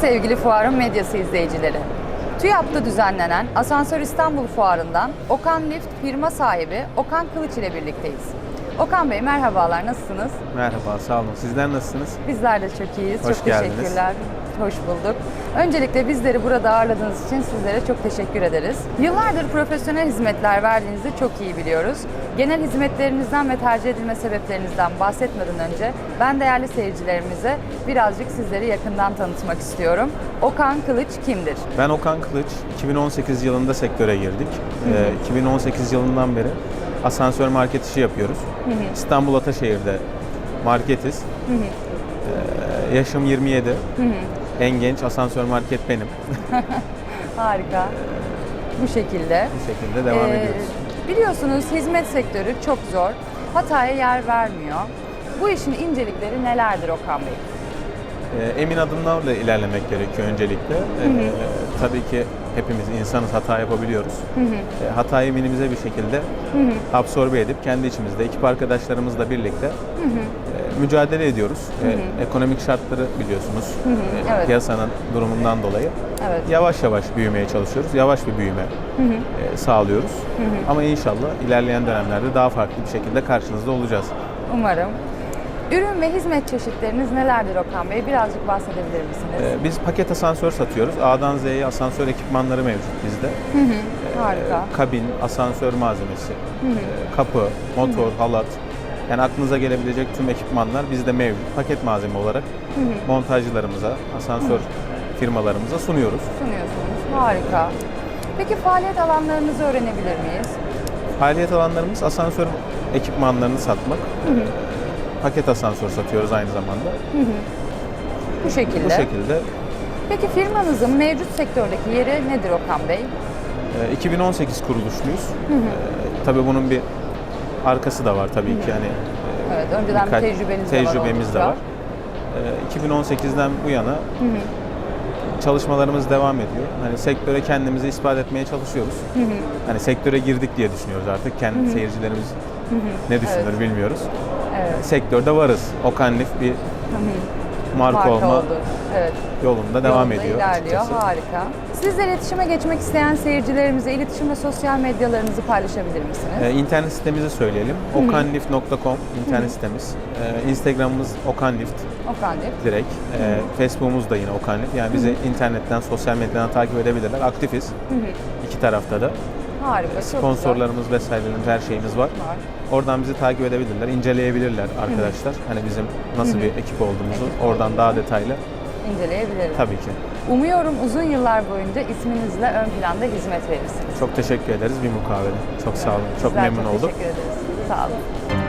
sevgili fuarın medyası izleyicileri. TÜYAP'ta düzenlenen Asansör İstanbul Fuarı'ndan Okan Lift firma sahibi Okan Kılıç ile birlikteyiz. Okan Bey merhabalar, nasılsınız? Merhaba, sağ olun. Sizler nasılsınız? Bizler de çok iyiyiz. Hoş çok geldiniz. teşekkürler. Hoş bulduk. Öncelikle bizleri burada ağırladığınız için sizlere çok teşekkür ederiz. Yıllardır profesyonel hizmetler verdiğinizi çok iyi biliyoruz. Genel hizmetlerinizden ve tercih edilme sebeplerinizden bahsetmeden önce ben değerli seyircilerimize birazcık sizleri yakından tanıtmak istiyorum. Okan Kılıç kimdir? Ben Okan Kılıç. 2018 yılında sektöre girdik. Ee, 2018 yılından beri asansör market işi yapıyoruz. İstanbul Ataşehir'de marketiz. Ee, yaşım 27. En genç asansör market benim. Harika. Bu şekilde. Bu şekilde devam Ee, ediyoruz. Biliyorsunuz hizmet sektörü çok zor. Hataya yer vermiyor. Bu işin incelikleri nelerdir Okan Bey? Ee, emin adımlarla ilerlemek gerekiyor öncelikle. Ee, tabii ki hepimiz insanız, hata yapabiliyoruz. Ee, hatayı minimize bir şekilde absorbe edip kendi içimizde, ekip arkadaşlarımızla birlikte e, mücadele ediyoruz. Ee, ekonomik şartları biliyorsunuz. Ee, evet. Piyasanın durumundan dolayı. Evet. Yavaş yavaş büyümeye çalışıyoruz. Yavaş bir büyüme e, sağlıyoruz. Ama inşallah ilerleyen dönemlerde daha farklı bir şekilde karşınızda olacağız. Umarım. Ürün ve hizmet çeşitleriniz nelerdir Okan Bey? Birazcık bahsedebilir misiniz? Ee, Biz paket asansör satıyoruz. A'dan Z'ye asansör ekipmanları mevcut bizde. Ee, Harika. Kabin, asansör malzemesi, e, kapı, motor, halat. Yani aklınıza gelebilecek tüm ekipmanlar bizde mevcut. Paket malzeme olarak montajcılarımıza, asansör firmalarımıza sunuyoruz. Sunuyorsunuz. Harika. Peki faaliyet alanlarınızı öğrenebilir miyiz? Faaliyet alanlarımız asansör ekipmanlarını satmak. Ee, Paket asansör satıyoruz aynı zamanda. Bu şekilde. Bu şekilde Peki firmanızın mevcut sektördeki yeri nedir Okan Bey? e, 2018 kuruluşluyuz. Ee, Tabii bunun bir arkası da var tabii ki. Hani e, Evet, önceden bir tecrübeniz de var tecrübemiz de var. Ee, 2018'den bu yana çalışmalarımız devam ediyor. Hani sektöre kendimizi ispat etmeye çalışıyoruz. Hani sektöre girdik diye düşünüyoruz artık. Kendi seyircilerimiz ne düşünür Evet. bilmiyoruz. Evet. Sektörde varız. Okan Lif bir marka, Marka olma oldu. Evet. yolunda devam Yolunda ediyor ilerliyor. açıkçası. Harika. Sizle iletişime geçmek isteyen seyircilerimize iletişim ve sosyal medyalarınızı paylaşabilir misiniz? Ee, internet sitemizi söyleyelim. okanlift.com internet sitemiz. Ee, Instagram'ımız okanlift Okan Bey. direkt. Ee, Facebook'umuz da yine okanlift. Yani bizi internetten, sosyal medyadan takip edebilirler. Aktifiz. İki tarafta da. Harika. Çok. Sponsorlarımız vesairelerimiz, her şeyimiz var. var. Oradan bizi takip edebilirler, inceleyebilirler arkadaşlar. Hani bizim nasıl bir ekip olduğumuzu oradan daha detaylı İnceleyebilirim. tabii ki. Umuyorum uzun yıllar boyunca isminizle ön planda hizmet verirsiniz. Çok teşekkür ederiz bir mukavele. Çok sağ olun. Çok Bizler memnun olduk. Teşekkür ederiz. Sağ olun.